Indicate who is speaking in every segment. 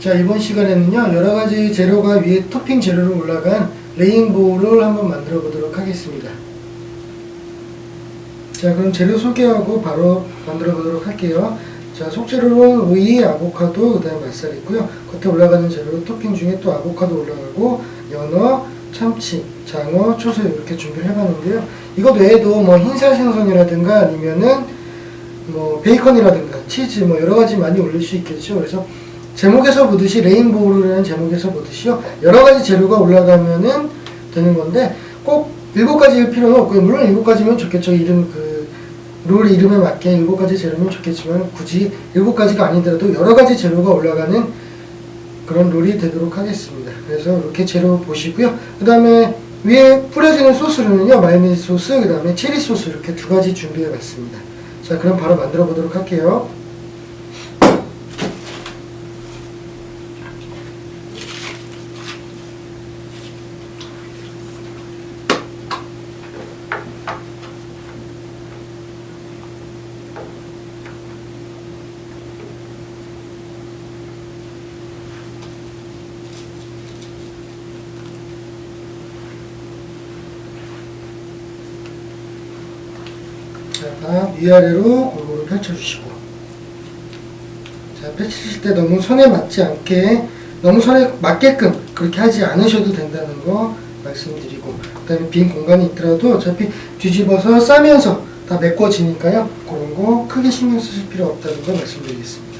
Speaker 1: 자 이번 시간에는요 여러 가지 재료가 위에 토핑 재료로 올라간 레인보우를 한번 만들어 보도록 하겠습니다. 자 그럼 재료 소개하고 바로 만들어 보도록 할게요. 자 속재료는 오이, 아보카도, 그다음에 맛살 있고요. 겉에 올라가는 재료 토핑 중에 또 아보카도 올라가고 연어, 참치, 장어, 초소 이렇게 준비를 해봤는데요. 이것 외에도 뭐 흰살 생선이라든가 아니면은 뭐 베이컨이라든가 치즈 뭐 여러 가지 많이 올릴 수 있겠죠. 그래서 제목에서 보듯이 레인보우라는 제목에서 보듯이요 여러 가지 재료가 올라가면은 되는 건데 꼭 일곱 가지일 필요는 없고요. 물론 일곱 가지면 좋겠죠. 이름 그 롤 이름에 맞게 일곱 가지 재료면 좋겠지만 굳이 일곱 가지가 아니더라도 여러 가지 재료가 올라가는 그런 롤이 되도록 하겠습니다. 그래서 이렇게 재료 보시고요. 그 다음에 위에 뿌려지는 소스로는요 마요네즈 소스, 그 다음에 체리 소스 이렇게 두 가지 준비해 봤습니다. 자 그럼 바로 만들어 보도록 할게요. 자, 다. 위아래로 골고루 펼쳐주시고. 자, 펼치실 때 너무 손에 맞지 않게 너무 손에 맞게끔 그렇게 하지 않으셔도 된다는 거 말씀드리고 그 다음에 빈 공간이 있더라도 어차피 뒤집어서 싸면서 다 메꿔지니까요. 그런 거 크게 신경 쓰실 필요 없다는 거 말씀드리겠습니다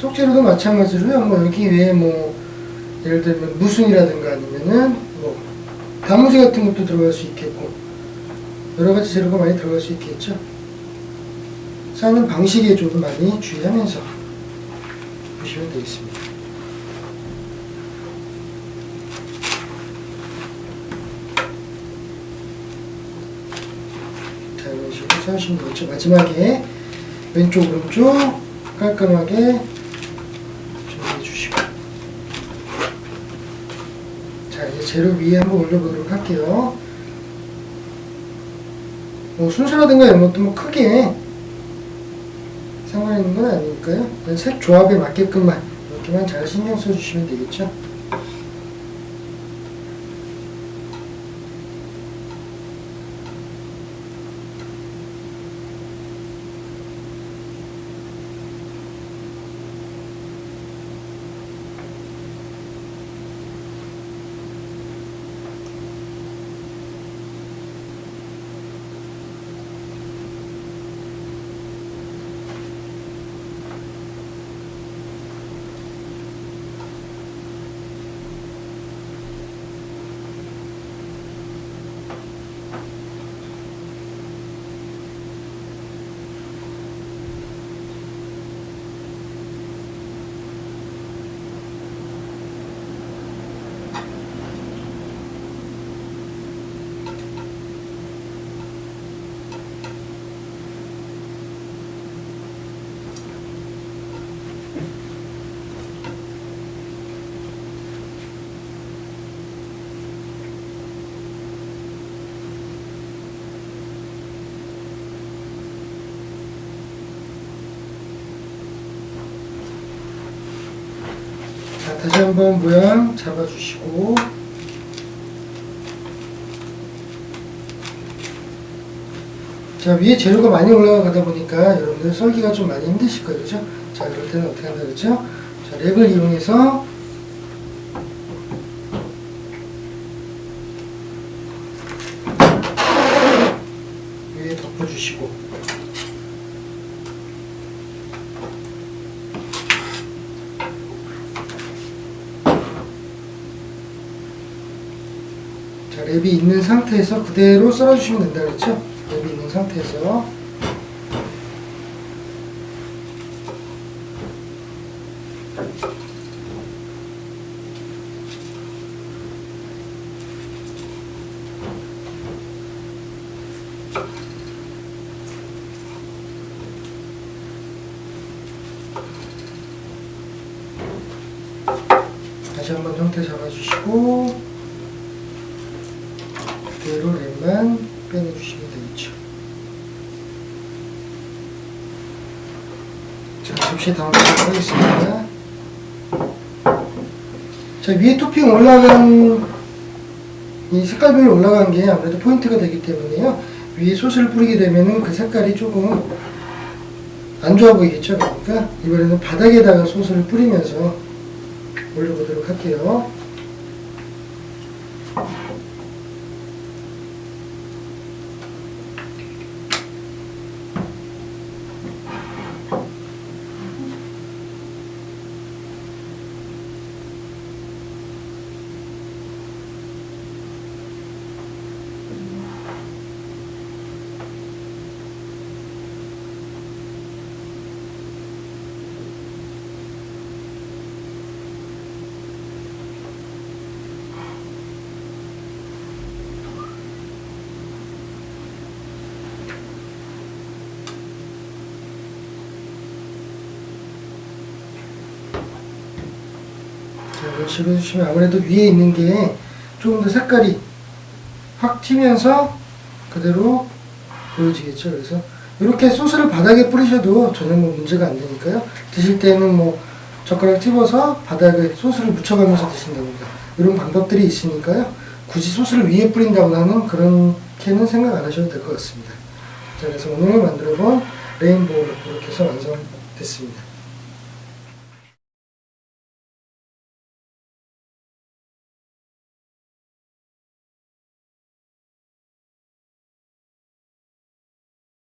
Speaker 1: 속재료도 마찬가지로요. 뭐 여기 외에 뭐 예를 들면 무순이라든가 아니면은 뭐 단무지 같은 것도 들어갈 수 있겠고 여러 가지 재료가 많이 들어갈 수 있겠죠. 싸는 방식에 조금 많이 주의하면서 보시면 되겠습니다. 자 이런 식으로 싸시면 되겠죠. 마지막에 왼쪽 오른쪽 깔끔하게 준비해 주시고 자 이제 재료 위에 한번 올려보도록 할게요. 뭐 순서라든가 이런 것도 뭐 크게 상관 있는 건 아니니까요. 색 조합에 맞게끔만 이렇게만 잘 신경 써주시면 되겠죠 다시 한번 모양 잡아주시고 자 위에 재료가 많이 올라가다 보니까 여러분들 썰기가 좀 많이 힘드실 거예요 그죠? 자 이럴 때는 어떻게 한다 그랬죠? 자 랩을 이용해서 위에 덮어주시고 앱이 있는 상태에서 그대로 썰어주시면 된다 그랬죠? 앱이 있는 상태에서 다시 한번 형태 잡아주시고 랩만 빼내주시면 되겠죠. 자, 접시에 담아보도록 하겠습니다. 자, 위에 토핑 올라간 이 색깔별이 올라간 게 아무래도 포인트가 되기 때문에요. 위에 소스를 뿌리게 되면은 그 색깔이 조금 안 좋아 보이겠죠. 그러니까 이번에는 바닥에다가 소스를 뿌리면서 올려보도록 할게요. 해주시면 아무래도 위에 있는 게 조금 더 색깔이 확 튀면서 그대로 보여지겠죠. 그래서 이렇게 소스를 바닥에 뿌리셔도 전혀 뭐 문제가 안 되니까요. 드실 때는 뭐 젓가락 집어서 바닥에 소스를 묻혀가면서 드신다든가 이런 방법들이 있으니까요. 굳이 소스를 위에 뿌린다거나는 그렇게는 생각 안 하셔도 될 것 같습니다. 자, 그래서 오늘 만들어본 레인보우 이렇게 해서 완성됐습니다.